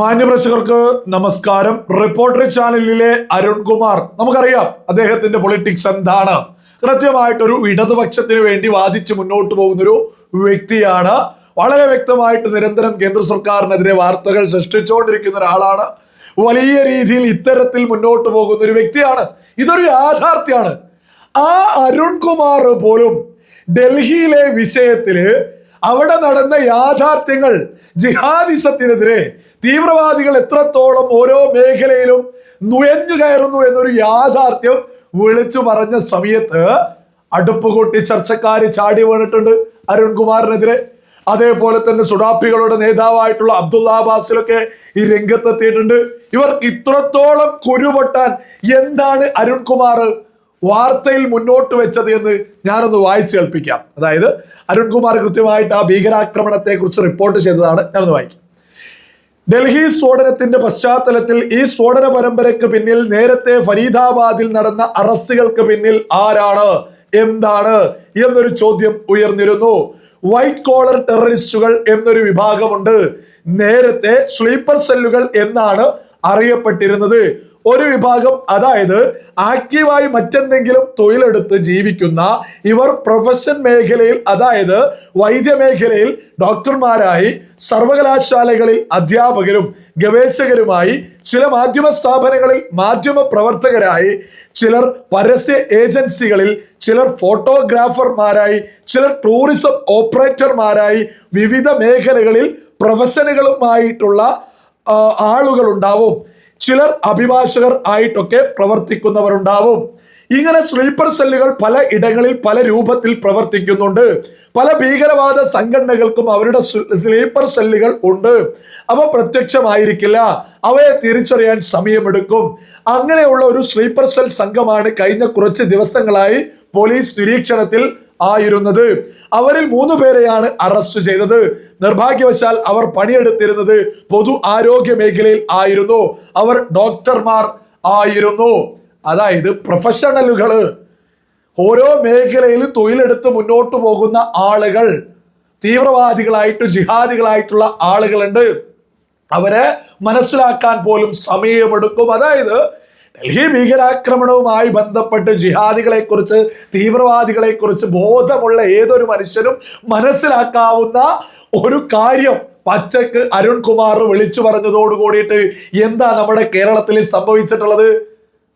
മാന്യപ്രേക്ഷകർക്ക് നമസ്കാരം. റിപ്പോർട്ടർ ചാനലിലെ അരുൺകുമാർ. നമുക്കറിയാം അദ്ദേഹത്തിന്റെ പൊളിറ്റിക്സ് എന്താണ്. കൃത്യമായിട്ടൊരു ഇടതുപക്ഷത്തിന് വേണ്ടി വാദിച്ച് മുന്നോട്ട് പോകുന്ന ഒരു വ്യക്തിയാണ്. വളരെ വ്യക്തമായിട്ട് നിരന്തരം കേന്ദ്ര സർക്കാരിനെതിരെ വാർത്തകൾ സൃഷ്ടിച്ചുകൊണ്ടിരിക്കുന്ന ഒരാളാണ്. വലിയ രീതിയിൽ ഇത്തരത്തിൽ മുന്നോട്ട് പോകുന്ന ഒരു വ്യക്തിയാണ്. ഇതൊരു യാഥാർത്ഥ്യമാണ്. ആ അരുൺകുമാർ പോലും ഡൽഹിയിലെ വിഷയത്തിൽ അവിടെ നടന്ന യാഥാർത്ഥ്യങ്ങൾ ജിഹാദിസത്തിനെതിരെ തീവ്രവാദികൾ എത്രത്തോളം ഓരോ മേഖലയിലും നുഴഞ്ഞു കയറുന്നു എന്നൊരു യാഥാർത്ഥ്യം വിളിച്ചു പറഞ്ഞ സമയത്ത് അടുപ്പ് കൂട്ടി ചർച്ചക്കാര് ചാടി വീണിട്ടുണ്ട് അരുൺകുമാറിനെതിരെ. അതേപോലെ തന്നെ സുഡാപ്പികളുടെ നേതാവായിട്ടുള്ള അബ്ദുള്ള അബ്ബാസിലൊക്കെ ഈ രംഗത്തെത്തിയിട്ടുണ്ട്. ഇവർ ഇത്രത്തോളം കുരുപൊട്ടാൻ എന്താണ് അരുൺകുമാർ വാർത്തയിൽ മുന്നോട്ട് വെച്ചത് എന്ന് ഞാനൊന്ന് വായിച്ചു കേൾപ്പിക്കാം. അതായത് അരുൺകുമാർ കൃത്യമായിട്ട് ആ ഭീകരാക്രമണത്തെ കുറിച്ച് റിപ്പോർട്ട് ചെയ്തതാണ്. ഞാനൊന്ന് വായിക്കാം. ഡൽഹി സ്ഫോടനത്തിന്റെ പശ്ചാത്തലത്തിൽ ഈ സ്ഫോടന പരമ്പരയ്ക്ക് പിന്നിൽ നേരത്തെ ഫരീദാബാദിൽ നടന്ന അറസ്റ്റുകൾക്ക് പിന്നിൽ ആരാണ്? എന്താണ്? എന്നൊരു ചോദ്യം ഉയർന്നിരുന്നു. വൈറ്റ് കോളർ ടെററിസ്റ്റുകൾ എന്നൊരു വിഭാഗമുണ്ട്. നേരത്തെ സ്ലീപ്പർ സെല്ലുകൾ എന്നാണ് അറിയപ്പെട്ടിരുന്നത്. ഒരു വിഭാഗം അതായത് ആക്റ്റീവായി മറ്റെന്തെങ്കിലും തൊഴിലെടുത്ത് ജീവിക്കുന്ന ഇവർ പ്രൊഫഷൻ മേഖലയിൽ അതായത് വൈദ്യമേഖലയിൽ ഡോക്ടർമാരായി സർവകലാശാലകളിൽ അധ്യാപകരും ഗവേഷകരുമായി ചില മാധ്യമ സ്ഥാപനങ്ങളിൽ മാധ്യമ പ്രവർത്തകരായി ചിലർ പരസ്യ ഏജൻസികളിൽ ചിലർ ഫോട്ടോഗ്രാഫർമാരായി ചിലർ ടൂറിസം ഓപ്പറേറ്റർമാരായി വിവിധ മേഖലകളിൽ പ്രൊഫഷനുകളുമായിട്ടുള്ള ആളുകൾ ഉണ്ടാവും ചിലർ അഭിഭാഷകർ ആയിട്ടൊക്കെ പ്രവർത്തിക്കുന്നവരുണ്ടാവും. ഇങ്ങനെ സ്ലീപ്പർ സെല്ലുകൾ പല ഇടങ്ങളിൽ പല രൂപത്തിൽ പ്രവർത്തിക്കുന്നുണ്ട്. പല ഭീകരവാദ സംഘടനകൾക്കും അവരുടെ സ്ലീപ്പർ സെല്ലുകൾ ഉണ്ട്. അവ പ്രത്യക്ഷമായിരിക്കില്ല. അവയെ തിരിച്ചറിയാൻ സമയമെടുക്കും. അങ്ങനെയുള്ള ഒരു സ്ലീപ്പർ സെൽ സംഘമാണ് കഴിഞ്ഞ കുറച്ച് ദിവസങ്ങളായി പോലീസ് നിരീക്ഷണത്തിൽ ആയിരുന്നത്. അവരിൽ മൂന്ന് പേരെയാണ് അറസ്റ്റ് ചെയ്തത്. നിർഭാഗ്യവശാൽ അവർ പണിയെടുത്തിരുന്നത് പൊതു ആരോഗ്യ മേഖലയിൽ ആയിരുന്നു. അവർ ഡോക്ടർമാർ ആയിരുന്നു. അതായത് പ്രൊഫഷണലുകൾ ഓരോ മേഖലയിൽ തൊഴിലെടുത്ത് മുന്നോട്ട് പോകുന്ന ആളുകൾ തീവ്രവാദികളായിട്ട് ജിഹാദികളായിട്ടുള്ള ആളുകളുണ്ട്. അവരെ മനസ്സിലാക്കാൻ പോലും സമയമെടുക്കും. അതായത് ഡൽഹി ഭീകരാക്രമണവുമായി ബന്ധപ്പെട്ട് തീവ്രവാദികളെ കുറിച്ച് ബോധമുള്ള ഏതൊരു മനുഷ്യനും മനസ്സിലാക്കാവുന്ന ഒരു കാര്യം പച്ചക്ക് അരുൺകുമാർ വിളിച്ചു പറഞ്ഞതോട് കൂടിയിട്ട് എന്താ നമ്മുടെ കേരളത്തിൽ സംഭവിച്ചിട്ടുള്ളത്?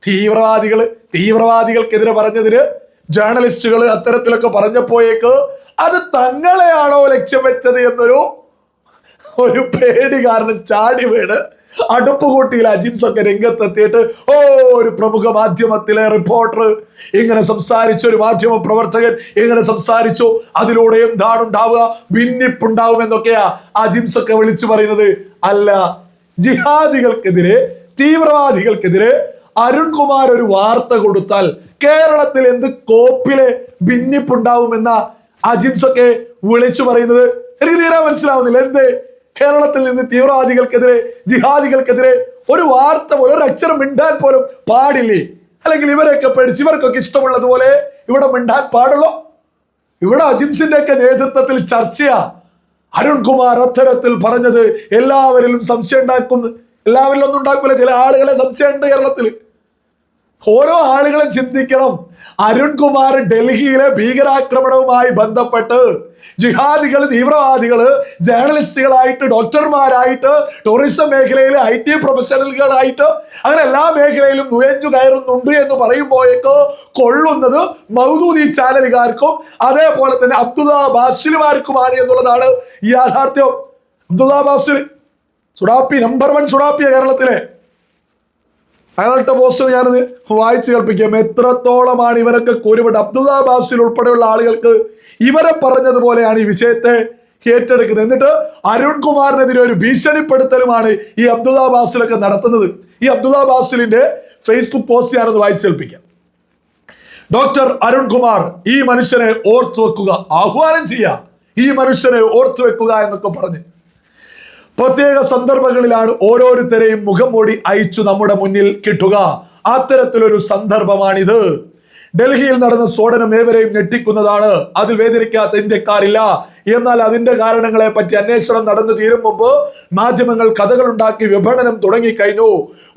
തീവ്രവാദികൾ തീവ്രവാദികൾക്കെതിരെ പറഞ്ഞതിന് ജേർണലിസ്റ്റുകൾ അത്തരത്തിലൊക്കെ പറഞ്ഞപ്പോയേക്ക് അത് തങ്ങളെയാണോ ലക്ഷ്യം വെച്ചത് എന്നൊരു ഒരു പേടി കാരണം ചാടി വീണ് അടുപ്പ് കൂട്ടിയിൽ അജിംസ് ഒക്കെ രംഗത്തെത്തിയിട്ട് ഓ ഒരു പ്രമുഖ മാധ്യമത്തിലെ റിപ്പോർട്ടർ ഇങ്ങനെ സംസാരിച്ചു ഒരു മാധ്യമ പ്രവർത്തകൻ ഇങ്ങനെ സംസാരിച്ചു. അതിലൂടെ എന്താണ് ഉണ്ടാവുക ഭിന്നിപ്പുണ്ടാവും എന്നൊക്കെയാ അജിംസ് ഒക്കെ വിളിച്ചു പറയുന്നത്. അല്ല ജിഹാദികൾക്കെതിരെ തീവ്രവാദികൾക്കെതിരെ അരുൺകുമാർ ഒരു വാർത്ത കൊടുത്താൽ കേരളത്തിൽ എന്ത് കോപ്പിലെ ഭിന്നിപ്പുണ്ടാവുമെന്ന അജിംസ് ഒക്കെ വിളിച്ചു പറയുന്നത്? എനിക്ക് തീരാ മനസ്സിലാവുന്നില്ല. എന്ത്? കേരളത്തിൽ നിന്ന് തീവ്രവാദികൾക്കെതിരെ ജിഹാദികൾക്കെതിരെ ഒരു വാർത്ത പോലും ഒരു അക്ഷരം മിണ്ടാൻ പോലും പാടില്ലേ? അല്ലെങ്കിൽ ഇവരെയൊക്കെ പേടിച്ച് ഇവർക്കൊക്കെ ഇഷ്ടമുള്ളതുപോലെ ഇവിടെ മിണ്ടാൻ പാടുള്ളൂ? ഇവിടെ അജിംസിന്റെ ഒക്കെ നേതൃത്വത്തിൽ ചർച്ചയാ. അരുൺകുമാർ അത്തരത്തിൽ പറഞ്ഞത് എല്ലാവരിലും സംശയം ഉണ്ടാക്കുന്നു. എല്ലാവരിലും ഒന്നും ഉണ്ടാക്കൂല. ചില ആളുകളെ സംശയമുണ്ട് കേരളത്തിൽ. ഓരോ ആളുകളും ചിന്തിക്കണം. അരുൺകുമാർ ഡൽഹിയിലെ ഭീകരാക്രമണവുമായി ബന്ധപ്പെട്ട് ജിഹാദികൾ തീവ്രവാദികൾ ജേർണലിസ്റ്റുകളായിട്ട് ഡോക്ടർമാരായിട്ട് ടൂറിസം മേഖലയിലെ ഐ ടി പ്രൊഫഷണലുകളായിട്ട് അങ്ങനെ എല്ലാ മേഖലയിലും നുഴഞ്ഞു കയറുന്നുണ്ട് എന്ന് പറയുമ്പോഴേക്കോ കൊള്ളുന്നത് മൗദൂദി ചാനലുകാർക്കും അതേപോലെ തന്നെ അബ്ദുല്ല ബാസിലുമാർക്കുമാണ് എന്നുള്ളതാണ് യാഥാർത്ഥ്യം. അബ്ദുല്ല ബാസിൽ സുഡാപ്പി നമ്പർ വൺ സുഡാപ്പിയ കേരളത്തിലെ. അയാളുടെ പോസ്റ്റ് ഞാനത് വായിച്ചു കേൾപ്പിക്കാം. എത്രത്തോളമാണ് ഇവരൊക്കെ കുരുവിട്ട് അബ്ദുള്ള ബാസിൽ ഉൾപ്പെടെയുള്ള ആളുകൾക്ക് ഇവരെ പറഞ്ഞതുപോലെയാണ് ഈ വിഷയത്തെ ഏറ്റെടുക്കുന്നത്. എന്നിട്ട് അരുൺകുമാറിനെതിരെ ഒരു ഭീഷണിപ്പെടുത്തലുമാണ് ഈ അബ്ദുള്ള ബാസിലൊക്കെ നടത്തുന്നത്. ഈ അബ്ദുള്ള ബാസിലിന്റെ ഫേസ്ബുക്ക് പോസ്റ്റ് ഞാനത് വായിച്ചു കേൾപ്പിക്കാം. ഡോക്ടർ അരുൺകുമാർ ഈ മനുഷ്യനെ ഓർത്തു വെക്കുക ആഹ്വാനം ചെയ്യുക. ഈ മനുഷ്യനെ ഓർത്തു വെക്കുക എന്നൊക്കെ പറഞ്ഞ്. പ്രത്യേക സന്ദർഭങ്ങളിലാണ് ഓരോരുത്തരെയും മുഖംമൂടി അയച്ചു നമ്മുടെ മുന്നിൽ കിട്ടുക. അത്തരത്തിലൊരു സന്ദർഭമാണിത്. ഡൽഹിയിൽ നടന്ന സ്ഫോടനം ഏവരെയും ഞെട്ടിക്കുന്നതാണ്. അതിൽ വേദനിക്കാത്ത ഇന്ത്യക്കാരില്ല. എന്നാൽ അതിന്റെ കാരണങ്ങളെ പറ്റി അന്വേഷണം നടന്നു തീരും മുമ്പ് മാധ്യമങ്ങൾ കഥകൾ ഉണ്ടാക്കി വിപണനം തുടങ്ങിക്കഴിഞ്ഞു.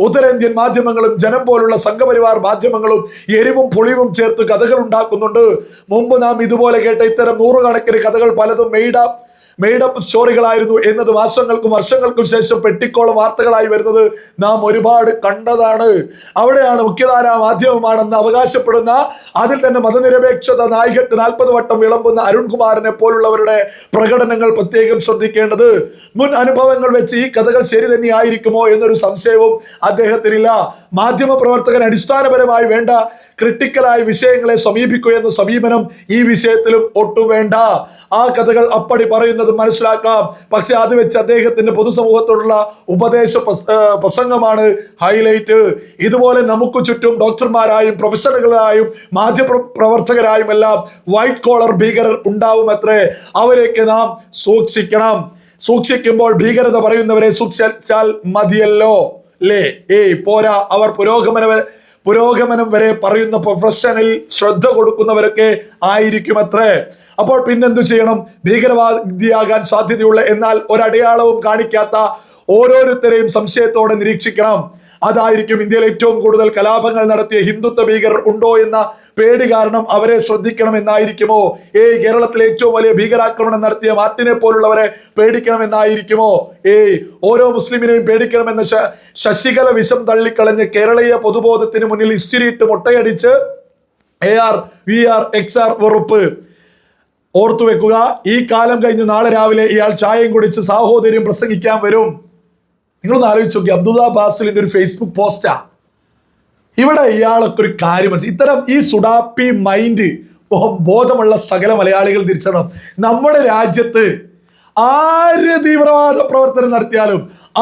ഉത്തരേന്ത്യൻ മാധ്യമങ്ങളും ജനം പോലുള്ള സംഘപരിവാർ മാധ്യമങ്ങളും എരിവും പുളിവും ചേർത്ത് കഥകൾ ഉണ്ടാക്കുന്നുണ്ട്. മുമ്പ് നാം ഇതുപോലെ കേട്ട ഇത്തരം നൂറുകണക്കിന് കഥകൾ പലതും മെയ്ഡപ്പ് മെയ്ഡപ്പ് സ്റ്റോറികളായിരുന്നു എന്നത് മാസങ്ങൾക്കും വർഷങ്ങൾക്കും ശേഷം പെട്ടിക്കോള വാർത്തകളായി വരുന്നത് നാം ഒരുപാട് കണ്ടതാണ്. അവിടെയാണ് മുഖ്യധാരാ മാധ്യമമാണെന്ന് അവകാശപ്പെടുന്ന അതിൽ തന്നെ മതനിരപേക്ഷത നായികക്ക് നാൽപ്പത് വട്ടം വിളമ്പുന്ന അരുൺകുമാറിനെ പോലുള്ളവരുടെ പ്രകടനങ്ങൾ പ്രത്യേകം ശ്രദ്ധിക്കേണ്ടത്. മുൻ അനുഭവങ്ങൾ വെച്ച് ഈ കഥകൾ ശരി തന്നെയായിരിക്കുമോ എന്നൊരു സംശയവും അദ്ദേഹത്തിനില്ല. മാധ്യമ പ്രവർത്തകൻ അടിസ്ഥാനപരമായി വേണ്ട ക്രിട്ടിക്കലായ വിഷയങ്ങളെ സമീപിക്കൂ എന്ന സമീപനം ഈ വിഷയത്തിലും ഒട്ടും വേണ്ട. ആ കഥകൾ അപ്പടി പറയുന്നത് മനസ്സിലാക്കാം. പക്ഷെ അത് വെച്ച് അദ്ദേഹത്തിന്റെ പൊതുസമൂഹത്തോടുള്ള ഉപദേശ പ്രസംഗമാണ് ഹൈലൈറ്റ് ഇതുപോലെ നമുക്ക് ചുറ്റും ഡോക്ടർമാരായും പ്രൊഫഷണലുകളായും മാധ്യമ പ്രവർത്തകരായും എല്ലാം വൈറ്റ് കോളർ ഭീകരർ ഉണ്ടാവും അത്രേ അവരെയൊക്കെ നാം സൂക്ഷിക്കണം. സൂക്ഷിക്കുമ്പോൾ ഭീകരത പറയുന്നവരെ സൂക്ഷിച്ചാൽ മതിയല്ലോ. അല്ലേ ഏയ് പോരാ. അവർ പുരോഗമന പുരോഗമനം വരെ പറയുന്ന പ്രൊഫഷനിൽ ശ്രദ്ധ കൊടുക്കുന്നവരൊക്കെ ആയിരിക്കും അത്രേ അപ്പോൾ പിന്നെന്തു ചെയ്യണം? ഭീകരവാദിയാകാൻ സാധ്യതയുള്ള എന്നാൽ ഒരടയാളവും കാണിക്കാത്ത ഓരോരുത്തരെയും സംശയത്തോടെ നിരീക്ഷിക്കണം. അതായിരിക്കും ഇന്ത്യയിൽ ഏറ്റവും കൂടുതൽ കലാപങ്ങൾ നടത്തിയ ഹിന്ദുത്വ ഭീകരർ ഉണ്ടോ എന്ന പേടി കാരണം അവരെ ശ്രദ്ധിക്കണം എന്നായിരിക്കുമോ ഏ കേരളത്തിലെ ഏറ്റവും വലിയ ഭീകരാക്രമണം നടത്തിയ മാർട്ടിനെ പോലുള്ളവരെ പേടിക്കണം എന്നായിരിക്കുമോ ഏയ് ഓരോ മുസ്ലിമിനെയും പേടിക്കണമെന്ന ശശികല വിഷം തള്ളിക്കളഞ്ഞ് കേരളീയ പൊതുബോധത്തിന് മുന്നിൽ ഇസ്റ്റിരിയിട്ട് മുട്ടയടിച്ച് A R V R X R വെറുപ്പ്. ഓർത്തു വെക്കുക ഈ കാലം കഴിഞ്ഞ് നാളെ രാവിലെ ഇയാൾ ചായയും കുടിച്ച് സാഹോദര്യം പ്രസംഗിക്കാൻ വരും. നിങ്ങളൊന്ന് ആലോചിച്ച് നോക്കി. അബ്ദുല്ല ബാസിലിന്റെ ഒരു ഫേസ്ബുക്ക് പോസ്റ്റാ ഇവിടെ ഇയാളൊക്കെ ഒരു കാര്യം മനസ്സിലായി ഇത്തരം ഈ സുഡാപ്പി മൈൻഡ് ബോധമുള്ള സകല മലയാളികൾ തിരിച്ചറിയണം. നമ്മുടെ രാജ്യത്ത് ആര് തീവ്രവാദ പ്രവർത്തനം നടത്തിയാലും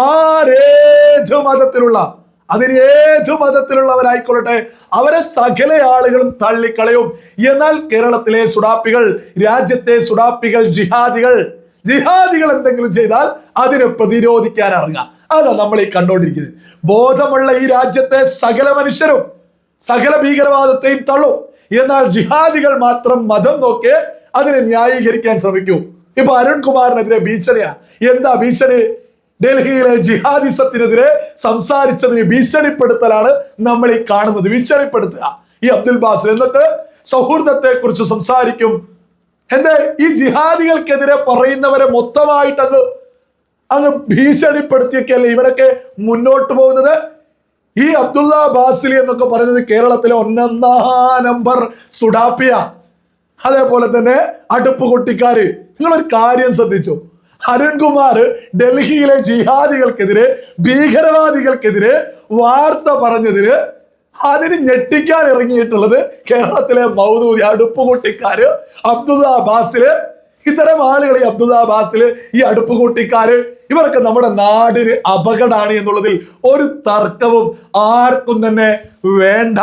ആരേത് മതത്തിലുള്ള അതിന് ഏത് മതത്തിലുള്ളവരായിക്കൊള്ളട്ടെ അവരെ സകല ആളുകളും തള്ളിക്കളയും. എന്നാൽ കേരളത്തിലെ സുഡാപ്പികൾ രാജ്യത്തെ സുഡാപ്പികൾ ജിഹാദികൾ ജിഹാദികൾ എന്തെങ്കിലും ചെയ്താൽ അതിനെ പ്രതിരോധിക്കാൻ ഇറങ്ങാം അതാ നമ്മൾ ഈ കണ്ടുകൊണ്ടിരിക്കുന്നത് ബോധമുള്ള ഈ രാജ്യത്തെ സകല മനുഷ്യരും സകല ഭീകരവാദത്തെയും തള്ളും. എന്നാൽ ജിഹാദികൾ മാത്രം മതം നോക്കി അതിനെ ന്യായീകരിക്കാൻ ശ്രമിക്കൂ. ഇപ്പൊ അരുൺകുമാറിനെതിരെ ഭീഷണിയാ. എന്താ ഭീഷണി? ഡൽഹിയിലെ ജിഹാദിസത്തിനെതിരെ സംസാരിച്ചതിന് ഭീഷണിപ്പെടുത്തലാണ് നമ്മൾ ഈ കാണുന്നത്. ഭീഷണിപ്പെടുത്തുക. ഈ അബ്ദുൽ ബാസിൽ എന്നൊക്കെ സൗഹൃദത്തെ കുറിച്ച് സംസാരിക്കും. എന്തേ? ഈ ജിഹാദികൾക്കെതിരെ പറയുന്നവരെ മൊത്തമായിട്ട് അങ്ങ് ഭീഷണിപ്പെടുത്തിയൊക്കെയല്ലേ ഇവരൊക്കെ മുന്നോട്ട് പോകുന്നത്? ഈ അബ്ദുള്ള ബാസിലി എന്നൊക്കെ പറയുന്നത് കേരളത്തിലെ ഒന്നാ നമ്പർ സുഡാപ്പിയ. അതേപോലെ തന്നെ അടുപ്പ് കൊട്ടിക്കാര്. നിങ്ങളൊരു കാര്യം ശ്രദ്ധിച്ചു. അരുൺകുമാർ ഡൽഹിയിലെ ജിഹാദികൾക്കെതിരെ ഭീകരവാദികൾക്കെതിരെ വാർത്ത പറഞ്ഞതിന് അതിന് ഞെട്ടിക്കാൻ ഇറങ്ങിയിട്ടുള്ളത് കേരളത്തിലെ മൗദൂദി അടുപ്പ് കൊട്ടിക്കാര് അബ്ദുള്ള ബാസിൽ ഇത്തരം ആളുകൾ ഈ ബാസിൽ ഈ അടുപ്പ് കൂട്ടിക്കാര് ഇവരൊക്കെ നമ്മുടെ നാടിന് അപകടമാണ് എന്നുള്ളതിൽ ഒരു തർക്കവും ആർക്കും തന്നെ വേണ്ട.